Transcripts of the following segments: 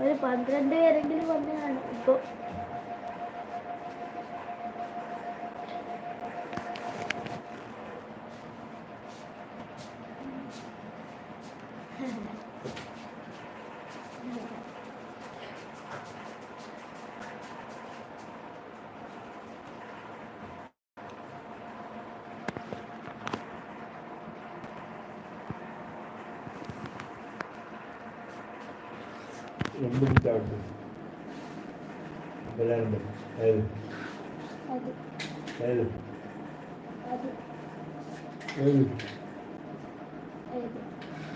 ഒരു പന്ത്രണ്ട് പേരെങ്കിലും വന്നതാണ് കാണും ഇപ്പൊ എന്ത് വിളിച്ചാവട്ടെ എല്ലാവരും ഏത് അത് ഏത് അത് ഏത്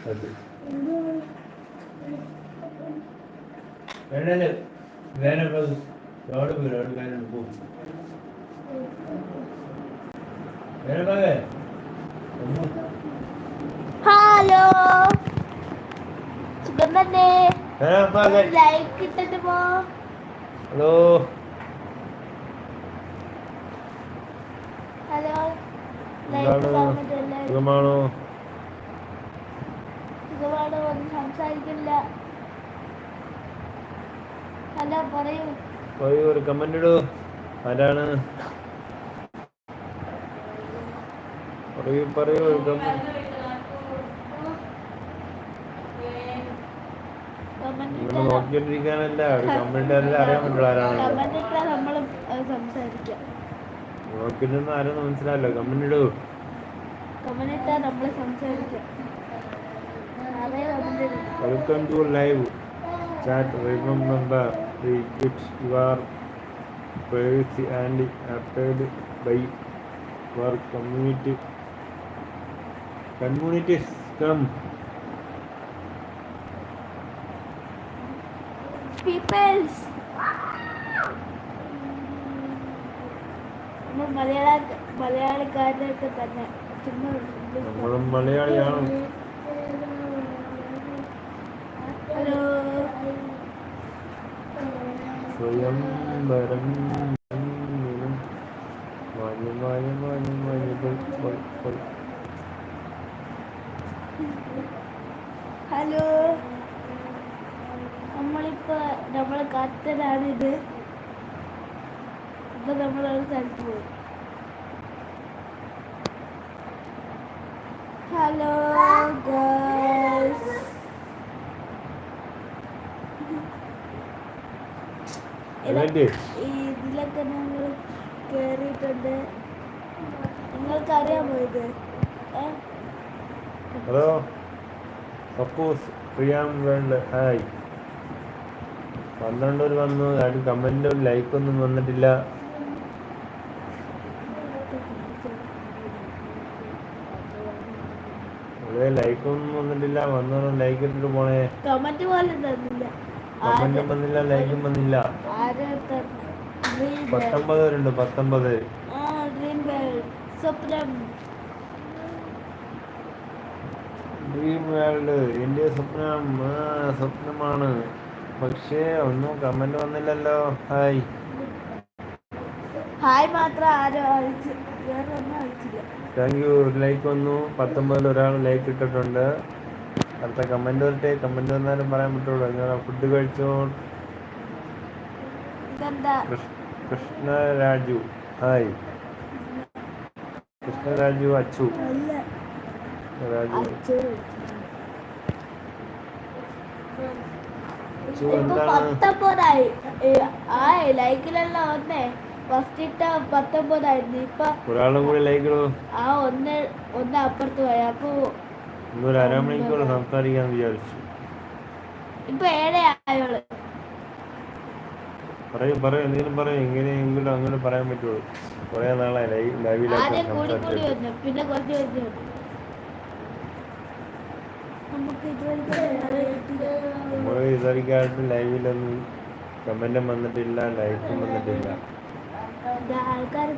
അത് വേണല്ലേ വേനപ്പത് ലോഡ് ലോഡ് കാര്യം പോകും വേനപ്പാകെ ഹലോ സുഖം തന്നെ ലൈക്ക് ഇട്ടിട്ട് പോ ഹലോ ഹലോ ലൈക്ക് സുഖമാണോ? സുഖമാണ്? ഒന്നും സംസാരിക്കില്ല. അല്ല പറയൂ. പറയൂ ഒരു കമന്റ് ഇടൂ. ആരാണ്? പറയൂ പറയൂ ഒരു കമന്റ് കമന്റ് നിങ്ങൾ നോക്കിക്കൊണ്ടിരിക്കാനല്ല ഒരു കമന്റ് അല്ല അറിയാൻ പറ്റുള്ളൂ ആരാണ്? കമന്റ് ഇട്ടാൽ നമ്മൾ സംസാരിക്കാം. നോക്കിയിരുന്ന ആരും മനസ്സിലായല്ലോ കമന്റ് ഇടൂ. കമന്റ് ഇട്ടാൽ നമ്മൾ സംസാരിക്കാം welcome to live chat remember the kids you are praised and approved by your community communities come നമ്മൾ മലയാള മലയാളിക്കാരൊക്കെ തന്നെ. നമ്മളും മലയാളിയാണ്. ഹലോ. മാന്യമായ മാന്യമായ നമ്മളിപ്പോ നമ്മളെ കത്തനാണിത് ഇപ്പൊ നമ്മളൊരു സ്ഥലത്ത് പോയി. ഹലോ ഗേൾസ് ഈ ഇതിലൊക്കെ ഞങ്ങൾ കേറിയിട്ടുണ്ട്. നിങ്ങൾക്കറിയാമോ ഇത്? Hello suppose Priyam world hi പന്ത്രണ്ട് വന്നു. ആരും കമന്റ് ലൈക്കൊന്നും വന്നിട്ടില്ല. ഇവിടെ ലൈക്ക് ഒന്നും വന്നിട്ടില്ല. വന്നോ ലൈക്ക് ഇട്ടിട്ട് പോണേ. കമന്റ് പോലും തന്നില്ല. കമന്റും വന്നില്ല ലൈക്കും വന്നില്ല. പത്തൊമ്പത് പേരുണ്ട് പത്തൊമ്പത്. ഡ്രീം വേൾഡ് എന്റെ എന്റെ സ്വപ്നം സ്വപ്നമാണ്. പക്ഷേ ഒന്നും കമന്റ് വന്നില്ലല്ലോ. ഹായ് ഹായ് മാത്രം ആരും അഴിച്ച് വേറെ ഒന്നും അഴിച്ചില്ല. താങ്ക് യു ഒരു ലൈക്ക് വന്നു. പത്തൊമ്പതിൽ ഒരാൾ ലൈക്ക് ഇട്ടിട്ടുണ്ട്. അടുത്ത കമന്റ് വരട്ടെ. കമന്റ് വന്നാലും പറയാൻ പറ്റുള്ളൂ. നിങ്ങൾ ഫുഡ് കഴിച്ചോ? കൃഷ്ണ രാജു ഹായ്. അച്ചു. രാജു. അച്ചു. അച്ചു ഇപ്പൊ എന്താണ്? ആ ലൈക്കിലല്ല വന്നേ. ഫസ്റ്റ് ഇട്ട പത്തൊമ്പതായിരുന്നു. ഇപ്പൊ ഒരാളും കൂടി ഇടൂ ആ ഒന്ന് ഒന്ന് അപ്പുറത്ത് പോയി. അപ്പൊ ഇന്നൊരു അരമണിക്കൂർ സംസാരിക്കാൻ വിചാരിച്ചു. ഇപ്പൊ ഏഴെ ആയോൾ പറയൂ പറയൂ എന്തെങ്കിലും പറയൂ. എങ്ങനെയെങ്കിലും അങ്ങനെ പറയാൻ പറ്റുള്ളൂ. കുറേ നാളായി ലൈവ് ലൈവിലൊക്കെ സംസാരിച്ചിട്ട് പിന്നെ കുറച്ച് കുറച്ച് നമ്മൾ ലൈവിലൊന്നും കമന്റും വന്നിട്ടില്ല ലൈക്കും വന്നിട്ടില്ല. ആൾക്കാർ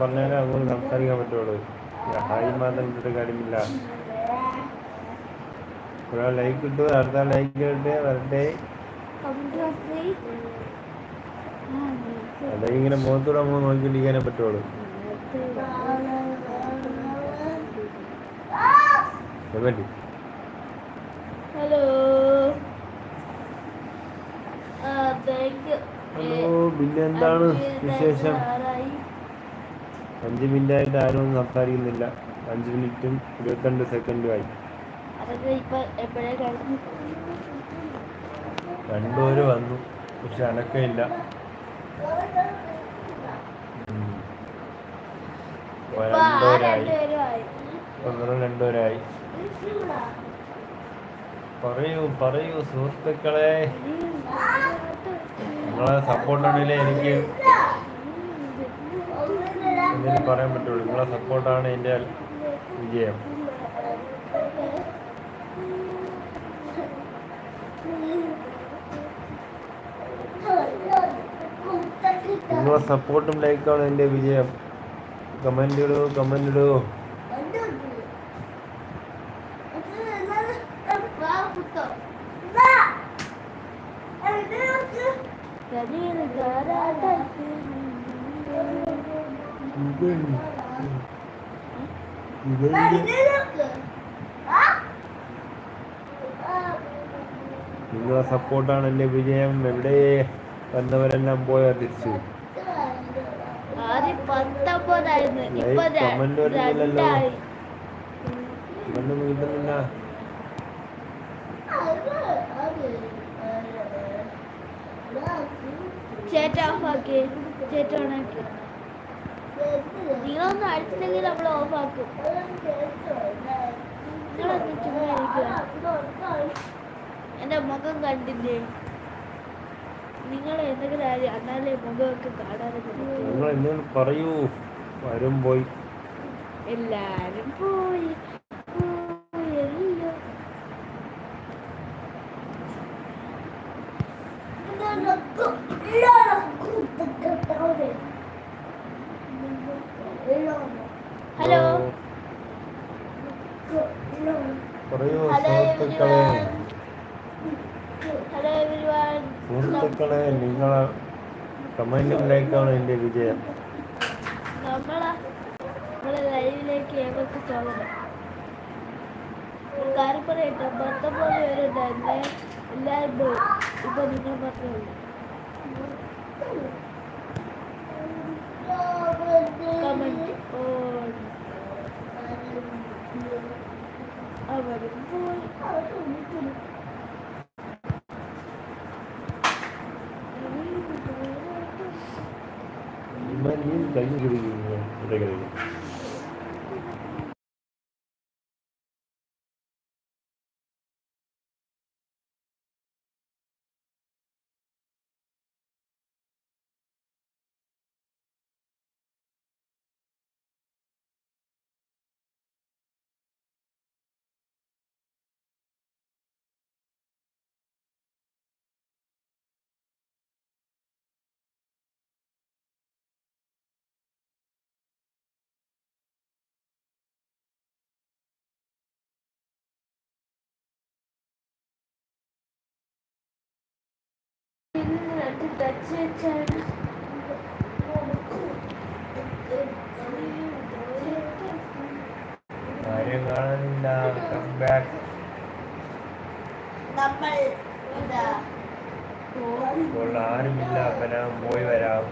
പറഞ്ഞാലേ അങ്ങോട്ട് സംസാരിക്കാൻ പറ്റുള്ളൂ. ഈ ഹായ് മാത്രം ഇട്ടിട്ട് കാര്യമില്ല. ഒരാൾ ലൈക്ക് ഇട്ടു അടുത്ത ലൈക്ക് ഇട്ടെ വരട്ടെ. അല്ലെങ്കിൽ ഇങ്ങനെ മുഖത്തൂടെ നമ്മൾ നോക്കിക്കൊണ്ടിരിക്കാനേ പറ്റുള്ളൂ. പറ്റി ഹലോ പിന്നെ എന്താണ് വിശേഷം? അഞ്ച് മിനിറ്റ് ആയിട്ട് ആരും ഒന്നും സംസാരിക്കുന്നില്ല. അഞ്ച് മിനിറ്റും ഇരുപത്തിരണ്ട് സെക്കൻഡും ആയി. രണ്ടുപേര് വന്നു പക്ഷെ അനക്കമില്ല. രണ്ടുപേരായി. വെറും രണ്ടുപേരായി. പറയൂ പറയൂ സുഹൃത്തുക്കളെ. നിങ്ങളെ സപ്പോർട്ടാണെങ്കിലേ എനിക്ക് എന്തെങ്കിലും പറയാൻ പറ്റുള്ളൂ. നിങ്ങളെ സപ്പോർട്ടാണ് എന്റെ വിജയം. നിങ്ങളെ സപ്പോർട്ടും ലൈക്കാണ് എന്റെ വിജയം. കമന്റ് ഇടൂ കമന്റ് ഇടൂ. നിങ്ങളെ സപ്പോർട്ടാണ് എന്റെ വിജയം? എവിടെ? വന്നവരെല്ലാം പോയാ തിരിച്ചു. വരുന്നില്ലല്ലോ. കിട്ടുന്നില്ല ചേട്ട ഓഫാക്കി. ചേട്ട ഓണാക്കി. നിങ്ങളൊന്നും അടിച്ചില്ലെങ്കിൽ നമ്മൾ ഓഫാക്കും. നിങ്ങളൊന്നും ചുമ്മാ എന്റെ മുഖം കണ്ടില്ലേ? നിങ്ങൾ എന്തെങ്കിലും കാര്യം എന്നാലേ മുഖമൊക്കെ കാണാനൊക്കെ പറയൂ. വരും പോയി. എല്ലാരും പോയി പോയല്ലോ. ഹലോ പറയൂ ഹലോ സുഹൃത്തുക്കളെ ഹലോ എവരിവൺ സുഹൃത്തുക്കളെ നിങ്ങളെ കമന്റിലേക്കാണ് ലൈക്കാണ് എന്റെ വിജയം. ലൈവിലേക്ക് പോയി ഇപ്പൊ നിങ്ങൾ കമന്റ് மீன் கைவிரிகள் ആരും കാണാനില്ല. കം ബാക്ക് നമ്മൾ ഇതാ ഇപ്പോൾ ആരുമില്ല. അപ്പം ഞാൻ പോയി വരാം.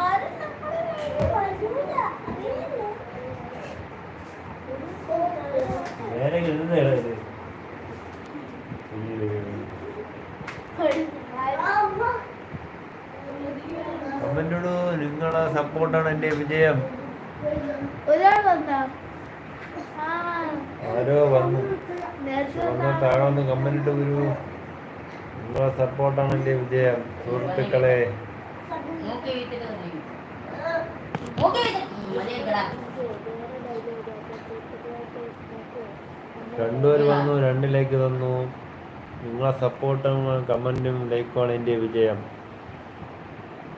ആരും നമ്മളെ ഇത് കമന്റിടൂ നിങ്ങളെ സപ്പോർട്ടാണ് എന്റെ വിജയം. ഒരാൾ വന്നാ. ആ. ആരോ വന്നു. വന്ന് താഴെ വന്ന് കമന്റ് വരൂ. നിങ്ങളെ സപ്പോർട്ടാണ് എന്റെ വിജയം. സുഹൃത്തുക്കളെ. രണ്ടുപേർ വന്നു രണ്ട് ലൈക്ക് തന്നു നിങ്ങളെ സപ്പോർട്ടും കമന്റും ലൈക്കുമാണ് എന്റെ വിജയം.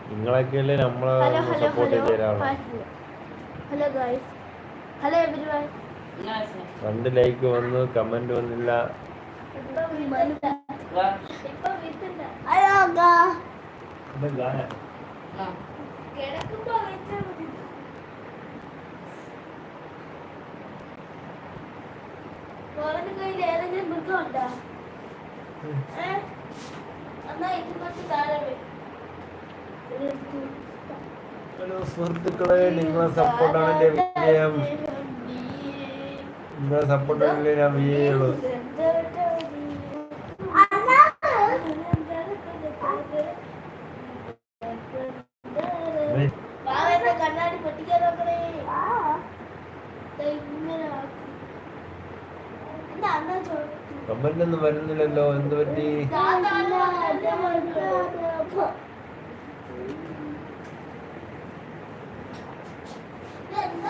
നിങ്ങളൊക്കെ നിങ്ങളൊക്കെയല്ലേ നമ്മളെ സപ്പോർട്ട് ഹലോ ചെയ്ത ഒരാളാണ് ഹലോ ഗൈസ് ഹലോ എവരിവൺ രണ്ട് ലൈക്ക് വന്നു കമന്റ് വന്നില്ല. കിടക്കുമ്പോ കയ്യിൽ ഏതെങ്കിലും മൃഗം ഉണ്ടോ ഏ? എന്നാ ഇത് കുറച്ച് താഴെ ഹലോ സുഹൃത്തുക്കളെ നിങ്ങളെ സപ്പോർട്ടാണ് എന്റെ വിജയം. നിങ്ങളെ സപ്പോർട്ടാണ് ഞാൻ വിജയുള്ളൂ ബാബയുടെ കണ്ണാടി പൊട്ടിക്കാൻ നോക്കണേ ദേ ഇങ്ങനെ ആക്കും. എന്റെ അണ്ണ ചോദിച്ചു ഒന്നും വരുന്നില്ലല്ലോ. എന്ത് പറ്റി?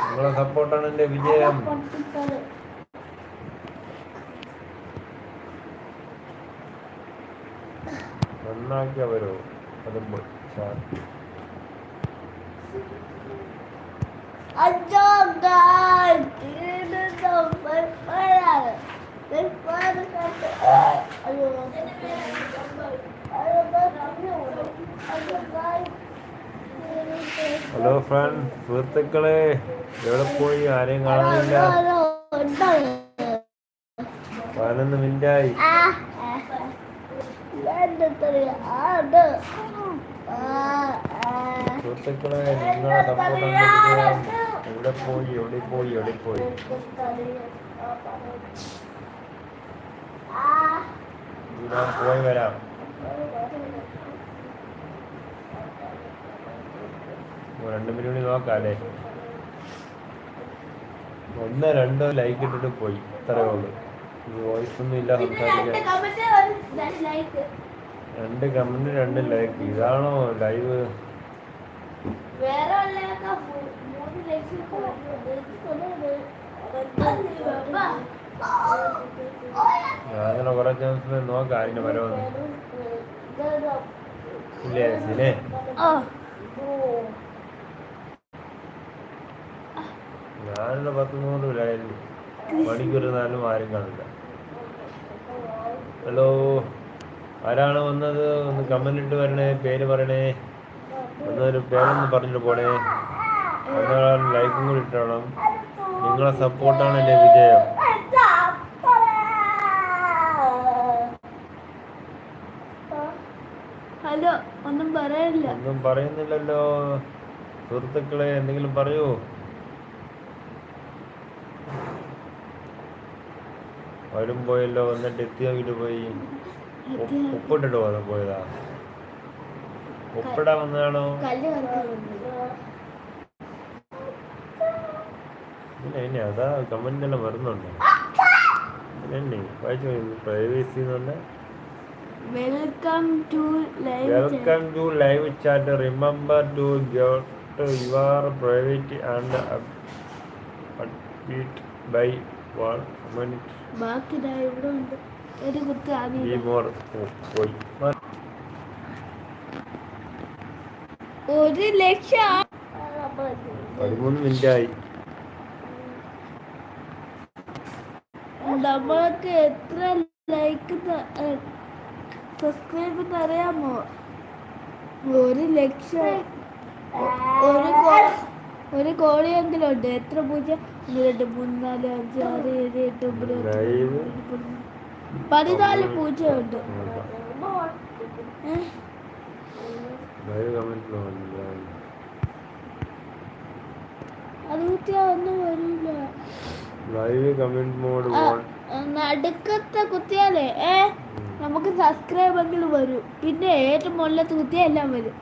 നിങ്ങളെ സപ്പോർട്ടാണ് എന്റെ വിജയം. നന്നാക്കിയ വരോ. അതുമ്പോ ഹലോ ഫ്രണ്ട് സുഹൃത്തുക്കളെ എവിടെ പോയി? ആരെയും കാണാനില്ല. പതിനൊന്ന് മിനിറ്റായി. സുഹൃത്തുക്കളെ നിങ്ങളെ എവിടെ പോയി? എവിടെ പോയി? എവിടെ പോയി? ഞാൻ പോയി വരാം. രണ്ട് മിനിറ്റ് കൂടി നോക്കാം അല്ലേ ഒന്ന് രണ്ടോ ലൈക്ക് ഇട്ടിട്ട് പോയി. ഇത്രയേ ഉള്ളൂ. വോയിസ് ഒന്നും ഇല്ല സംസാരിക്കാൻ. ലൈക്ക് രണ്ട് കമന്റ് രണ്ട് ലൈക്ക് ഇതാണോ ലൈവ് വേറെ ദിവസം. അങ്ങനെ കുറെ ചാൻസ് നോക്കാം അതിന്റെ വരവൊന്ന്. ഇല്ലേ സിനെ? ആ. പത്ത് മൂന്ന് രൂപയായിരുന്നു മണിക്കൂർ നാലും ആരും കാണില്ല. ഹലോ ആരാണ് വന്നത്? ഒന്ന് കമന്റ് ഇട്ട് വരണേ പേര് പറയണേ. ഒന്നൊരു പേരൊന്ന് പറഞ്ഞിട്ട് പോണേ. ഒന്നാളും ലൈക്കും കൂടി ഇട്ടണം. നിങ്ങളെ സപ്പോർട്ടാണ് എന്റെ വിജയം ഹലോ ഒന്നും പറയാനില്ല ഒന്നും പറയുന്നില്ലല്ലോ. സുഹൃത്തുക്കളെ എന്തെങ്കിലും പറയൂ. വരും പോയല്ലോ എന്നിട്ട് എത്തിയ വീട് പോയി? ഉപ്പ് ഉപ്പിട്ടിട്ട് പോയതാ പോയതാ. ഉപ്പിടാൻ വന്നതാണോ? ഇനി അതാ കമന്റ് എല്ലാം വരുന്നുണ്ട്. എന്നെ വായിച്ചു പ്രൈവസി എന്നുണ്ട് welcome to live welcome to live chat remember to guard your private and abide by one minute ബാക്കി ഇവിടെ ഉണ്ട്. ഒരു കുത്ത് ആദ്യം പോയി. ഒരു ലക്ഷം പതിമൂന്ന് മിനിറ്റ് ആയി. നമ്മൾക്ക് എത്ര ലൈക്ക് സബ്സ്ക്രൈബ് അറിയാമോ? ഒരു ലക്ഷം. ഒരു ഒരു കോടിയെങ്കിലും ഉണ്ട് എത്ര പൂജ്യം? ഒന്ന് രണ്ട് മൂന്ന് നാല് അഞ്ച് ആറ് ഏഴ് എട്ട് ഒമ്പത് പതിനാല് പൂജ്യം ഉണ്ട് കുത്തിയാ ഒന്നും വരില്ല ലൈവ് കമന്റ് മോഡ് നടുക്കത്തെ കുത്തിയാലേ? ഏ? നമുക്ക് സബ്സ്ക്രൈബ് എങ്കിലും വരും. പിന്നെ ഏറ്റവും മുകളിലെ കുത്തിയാൽ എല്ലാം വരും.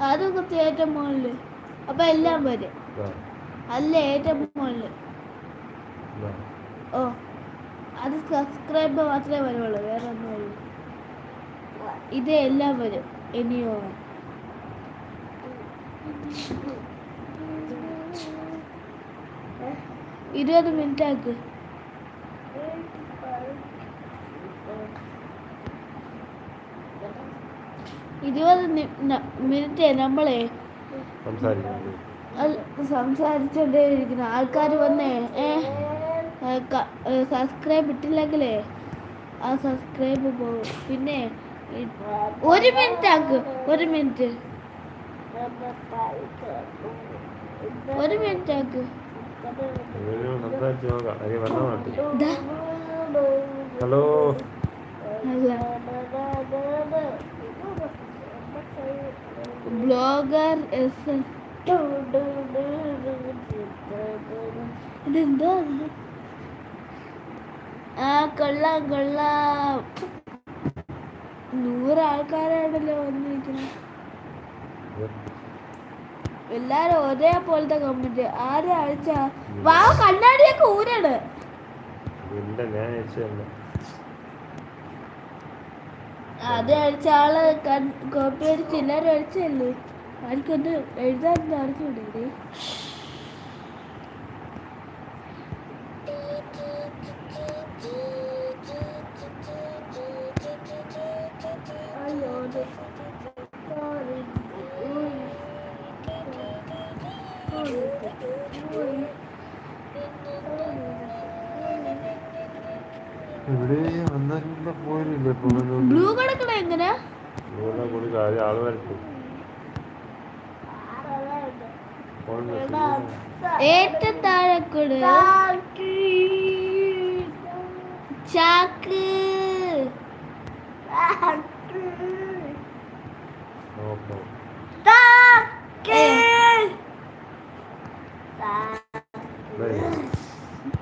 അത് കുത്തി ഏറ്റവും മുകളിൽ. അപ്പൊ എല്ലാം വരും. അല്ല ഏറ്റവും മുകളിൽ. ഓ. അത് സബ്സ്ക്രൈബ് മാത്രമേ വരുള്ളൂ വേറെ ഒന്നും വരും ഇത് എല്ലാം വരും ഇനിയോ. ഇരുപത് മിനിറ്റ് ആക്ക്. ഇരുപത് മിനിറ്റ് നമ്മളെ സംസാരിച്ചോണ്ടേ ഇരിക്കുന്ന ആൾക്കാർ വന്നേ ഏ? സബ്സ്ക്രൈബ് ഇട്ടില്ലെങ്കിലേ ആ സബ്സ്ക്രൈബ് പോകും പിന്നെ ഒരു മിനിറ്റ് ആക്ക് ഒരു മിനിറ്റ് ഒരു മിനിറ്റ് ആക്ക്. ഹലോ. Bloggers. ഇതെന്താ ഇത്? ആ കൊള്ളാം കൊള്ളാം. നൂറ് ആൾക്കാരാണല്ലോ വന്നിരിക്കുന്നത്. എല്ലാരും ഒരേ പോലത്തെ കമന്റ് ആരെ അയച്ച? വാ കണ്ണാടിയൊക്കെ ഊരാണ്. അത് അടിച്ച ആൾ കോപ്പി അടിച്ച് എല്ലാരും അടിച്ചല്ലേ ആർക്കൊന്ന് എഴുതാൻ നടക്കൂടെ താഴെ കൂടെ ചാക്ക് നോക്കാം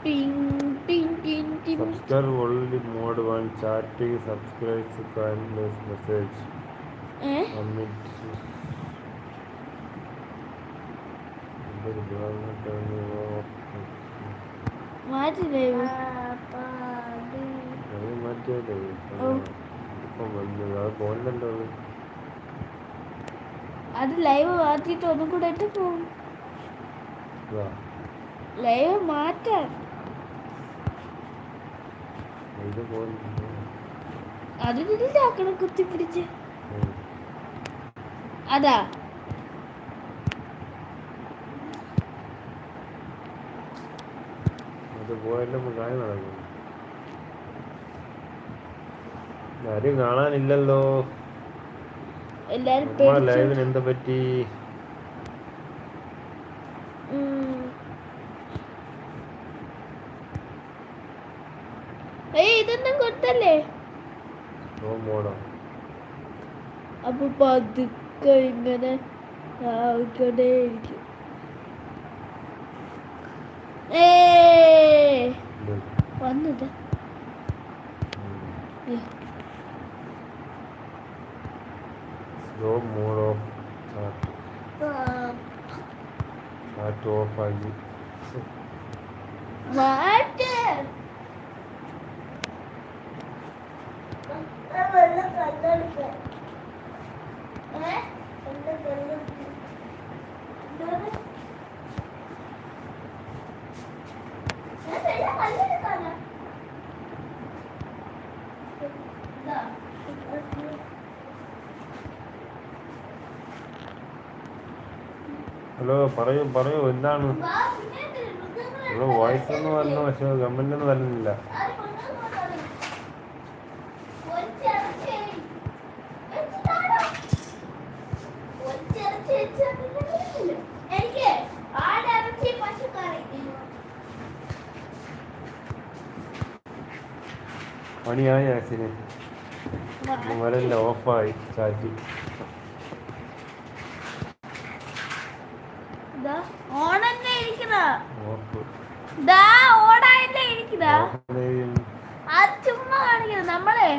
ping ping ping ping subscribe only mode one chatting subscribe kind message ഏ മാറ്റി ലൈവ് അത് മാറ്റിയല്ലേ ഓ. ഇപ്പം വന്നത് അത് ലൈവ് മാറ്റിയിട്ട് ഒന്നും കൂടെ ഇട്ട് പോകും ഇതാ. ലൈവ് മാറ്റാൻ. ഇത് പോകുന്നു അതിനില്ലാക്കണം കുത്തി പിടിച്ച് അതാ. അത് പോയാലും കായ നടക്കും. ആരും കാണാനില്ലല്ലോ. ലൈവിന് എന്താ പറ്റി? ഇതൊന്നും കൊടുത്തല്ലേ? അപ്പൊ പതുക്കെ ഇങ്ങനെ ആയിക്കൊണ്ടേ ഇരിക്കും ഏ വന്നത്. Slow mode off chat chat off ആക്കി ഹലോ പറയൂ പറയൂ എന്താണ്? ഇവിടെ വോയിസ് എന്ന് പറഞ്ഞു പക്ഷെ ഗവൺമെന്റ് ഒന്നും വരുന്നില്ല പണിയായി ആക്സിന് വരല്ല ഓഫായി ചാറ്റ് ദാ ഓണന്നെ ഇരിക്കുന്ന ഓഫ് ദാ ഓടായല്ലേ ഇരിക്കുന്ന ഓഫിലെയും അത് ചുമ്മാ കാണിക്കുന്നത് നമ്മളെ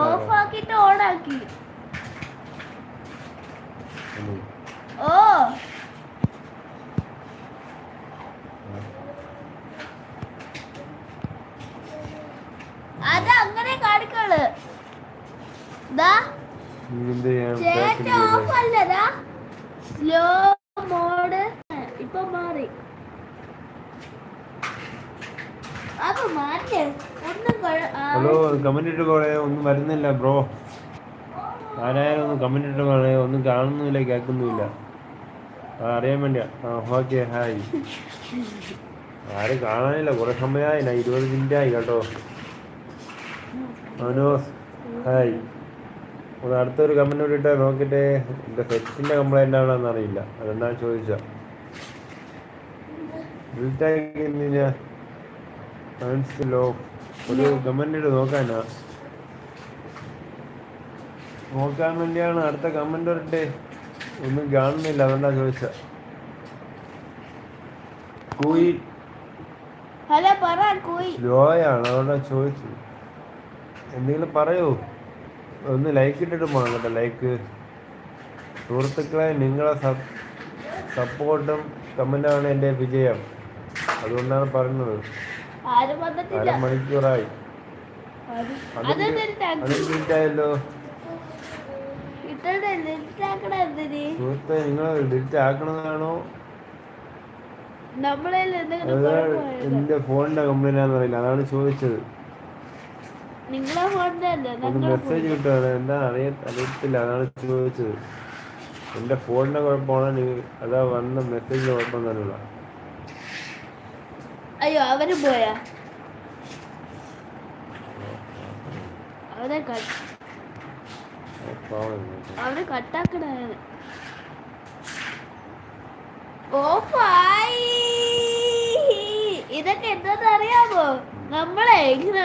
ഓഫ് ആക്കിട്ട് ഓണാക്കി ഒന്നും. ഓ അത് അങ്ങനെ കാണിക്കൾ ഓഫ് അല്ലതാ സ്ലോ മോഡ് ഇപ്പൊ മാറി. ഹലോ കമന്റ് ഇട്ട് പോളെ ഒന്നും വരുന്നില്ല ബ്രോ ആരായാലും കമന്റ് ഇട്ട് ഒന്നും കാണുന്നില്ല കേൾക്കുന്നുമില്ല അറിയാൻ വേണ്ടിയാ. ആ ഓക്കെ ഹായ് ആരും കാണാനില്ല. കുറെ സമയമായി ഞാൻ ഇരുപത് മിനിറ്റ് ആയി കേട്ടോ. മനോസ് ഹായ് ഒന്ന് അടുത്തൊരു കമന്റ് കൂടി ഇട്ടാൽ നോക്കിട്ടെ. എന്റെ സെറ്റിന്റെ കംപ്ലൈന്റ് ആണോന്ന് അറിയില്ല. അതെന്താണ് ചോദിച്ച. മനസ്സിലോ? ഒരു കമന്റ് ഇട്ട് നോക്കാനാ. നോക്കാൻ വേണ്ടിയാണ് അടുത്ത കമന്റ് വരട്ടെ? ഒന്നും കാണുന്നില്ല അതുകൊണ്ടാ ചോദിച്ച. കൂയി. ലോയാണ് അതുകൊണ്ടാ ചോദിച്ചത് എന്തെങ്കിലും പറയൂ. ഒന്ന് ലൈക്ക് ഇട്ടിട്ട് പോകണം കേട്ടോ ലൈക്ക് സുഹൃത്തുക്കളെ നിങ്ങളെ സപ്പോർട്ടും കമന്റാണ് എന്റെ വിജയം. അതുകൊണ്ടാണ് പറയുന്നത് അരമണിക്കൂറായി. അത് മിനിറ്റായല്ലോ സുഹൃത്തെ നിങ്ങൾ ഫോണിന്റെ കംപ്ലൈന്റ് ആണെന്ന് അറിയില്ല. അതാണ് ചോദിച്ചത്. ഫോണിന്റെ മെസ്സേജ് കിട്ടുകയാണ് എന്താ അറിയ അറിയത്തില്ല. അതാണ് ചോദിച്ചത്. എന്റെ ഫോണിന്റെ കുഴപ്പമാണ്. അതാ വന്ന മെസ്സേജിന്റെ കുഴപ്പം തന്നെയുള്ള അയ്യോ അവർ പോയാ? അവരെ അവർ കട്ടാക്കണാണ് ഓഫായി. ഇതൊക്കെ എന്താണെന്നറിയാമോ നമ്മളെ ഇങ്ങനെ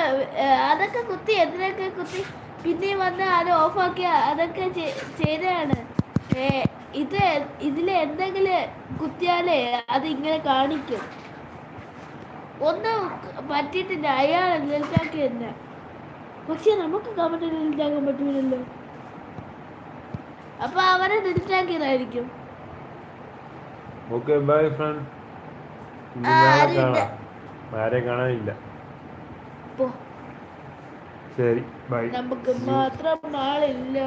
അതൊക്കെ കുത്തി എന്തിനൊക്കെ കുത്തി? പിന്നെ വന്ന് അത് ഓഫാക്കി അതൊക്കെ ചെയ്തതാണ്. ഏ, ഇത് ഇതിൽ എന്തെങ്കിലും കുത്തിയാലേ അത് ഇങ്ങനെ കാണിക്കും. ഒന്നും പറ്റിയിട്ടില്ല. ലെൽറ്റാക്കി തന്നെ പക്ഷെ നമുക്ക് കമന്റ് ഡിലീറ്റാക്കാൻ പറ്റൂലല്ലോ. അപ്പൊ അവരെ ഡിലീറ്റാക്കിയതായിരിക്കും ഓക്കേ ബൈ ഫ്രണ്ട് ആരെ കാണാനില്ല. ശരി ബൈ നമുക്ക് മാത്രം നാളില്ല